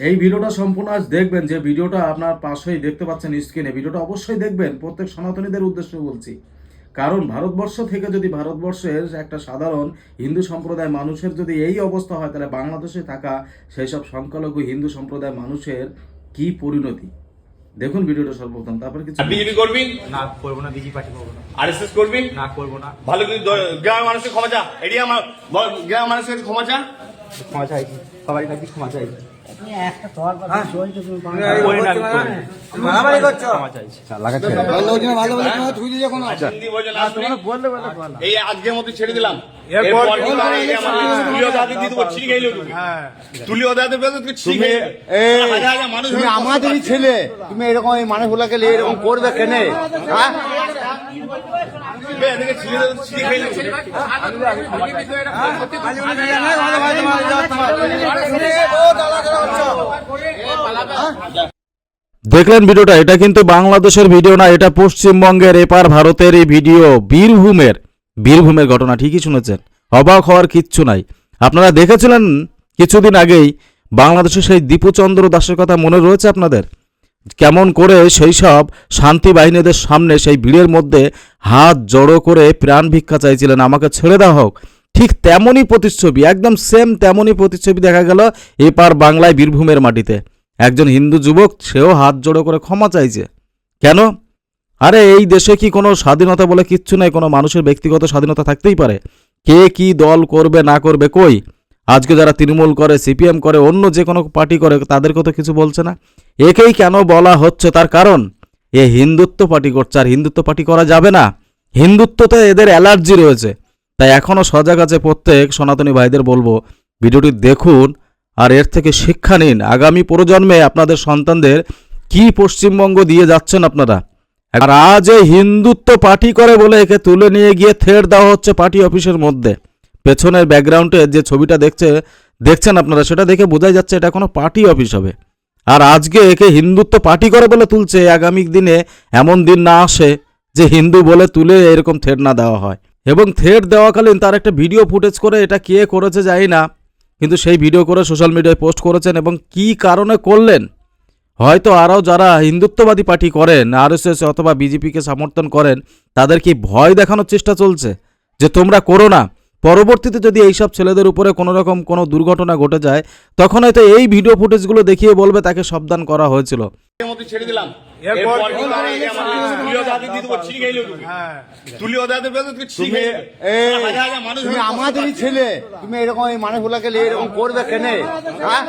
এই ভিডিওটা সম্পূর্ণ আজ দেখবেন যে ভিডিওটা আপনার পাশেই দেখতে পাচ্ছেন স্ক্রিনে ভিডিওটা অবশ্যই দেখবেন প্রত্যেক সনাতনীদের উদ্দেশ্যে বলছি। কারণ ভারতবর্ষ থেকে যদি ভারতবর্ষের একটা সাধারণ হিন্দু সম্প্রদায় মানুষের যদি এই অবস্থা হয় তাহলে বাংলাদেশে থাকা সেই সব সংখ্যালঘু হিন্দু সম্প্রদায় মানুষের কি পরিণতি? দেখুন ভিডিওটা সর্বপ্রথম তারপরে কিছু বিজেপি করবি? না করব না বিজেপি পার্টি করব না। আরএসএস করবি? না করব না। ভালো কিন্তু দ- গ্রামের মানুষের ক্ষমা চা। এরিয়া আমার গ্রামের মানুষের ক্ষমা চা। ক্ষমা চাইছি সবারই কাছে ক্ষমা চাইছি। এই আজকের মতো ছেড়ে দিলাম। আমাদেরই ছেলে। তুমি এরকম এই মানুষগুলাকে নিয়ে এরকম করবে কেনে? হ্যাঁ? দেখলেন ভিডিওটা, এটা কিন্তু বাংলাদেশের ভিডিও না, এটা পশ্চিমবঙ্গের এপার ভারতের এই ভিডিও, বীরভূমের বীরভূমের ঘটনা, ঠিকই শুনেছেন, অবাক হওয়ার কিচ্ছু নাই। আপনারা দেখেছিলেন কিছুদিন আগেই বাংলাদেশের সেই দীপুচন্দ্র দাসের কথা মনে রয়েছে আপনাদের? কেমন করে সেই সব শান্তি বাহিনীদের সামনে সেই ভিড়ের মধ্যে হাত জড়ো করে প্রাণ ভিক্ষা চাইছিলেন, আমাকে ছেড়ে দেওয়া হোক। ঠিক তেমনই প্রতিচ্ছবি, একদম সেম তেমনই প্রতিচ্ছবি দেখা গেল এপার বাংলায় বীরভূমের মাটিতে। একজন হিন্দু যুবক, সেও হাত জড়ো করে ক্ষমা চাইছে। কেন? আরে এই দেশে কি কোনো স্বাধীনতা বলে কিচ্ছু নাই, কোনো মানুষের ব্যক্তিগত স্বাধীনতা থাকতেই পারে। কে কি দল করবে, না করবে, কই? আজকে যারা তৃণমূল করে, সিপিএম করে, অন্য যে কোনো পার্টি করে তাদেরকে তো কিছু বলছে না। একেই কেন বলা হচ্ছে তার কারণ? এ হিন্দুত্ব পার্টি করছে, আর হিন্দুত্ব পার্টি করা যাবে না। হিন্দুত্বতে এদের অ্যালার্জি রয়েছে। তাই এখনও সজাগ আছে প্রত্যেক সনাতনী ভাইদের বলব, ভিডিওটি দেখুন আর এর থেকে শিক্ষা নিন। আগামী প্রজন্মে আপনাদের সন্তানদের কি পশ্চিমবঙ্গ দিয়ে যাচ্ছেন আপনারা? আর আজ এই হিন্দুত্ব পার্টি করে বলে একে তুলে নিয়ে গিয়ে থেট দেওয়া হচ্ছে পার্টি অফিসের মধ্যে। পেছনের ব্যাকগ্রাউন্ডে যে ছবিটা দেখছে, দেখছেন আপনারা, সেটা দেখে বোঝাই যাচ্ছে এটা কোনো পার্টি অফিস হবে। আর আজকে একে হিন্দুত্ব পার্টি করে বলে তুলছে, আগামী দিনে এমন দিন না আসে যে হিন্দু বলে তুলে এরকম থেট না দেওয়া হয়। এবং থেট দেওয়াকালীন তার একটা ভিডিও ফুটেজ করে এটা কে করেছে জানি না, কিন্তু সেই ভিডিও করে সোশ্যাল মিডিয়ায় পোস্ট করেছেন এবং কি কারণে করলেন? হয়তো আরও যারা হিন্দুত্ববাদী পার্টি করেন আরএসএস অথবা বিজেপিকে সমর্থন করেন, তাদের কি ভয় দেখানোর চেষ্টা চলছে? যে তোমরা করো না। পরবর্তীতে যদি এইসব ছেলেদের উপরে কোনো রকম কোনো দুর্ঘটনা ঘটে যায় তখন হয়তো এই ভিডিও ফুটেজগুলো দেখিয়ে বলবে তাকে সাবধান করা হয়েছিল। ছেড়ে দিলাম। হাজার মানুষ তুমি আমাদেরই ছেলে। তুমি এরকম এই মানুষগুলাকে নিয়ে এরকম করবে কেন? হ্যাঁ?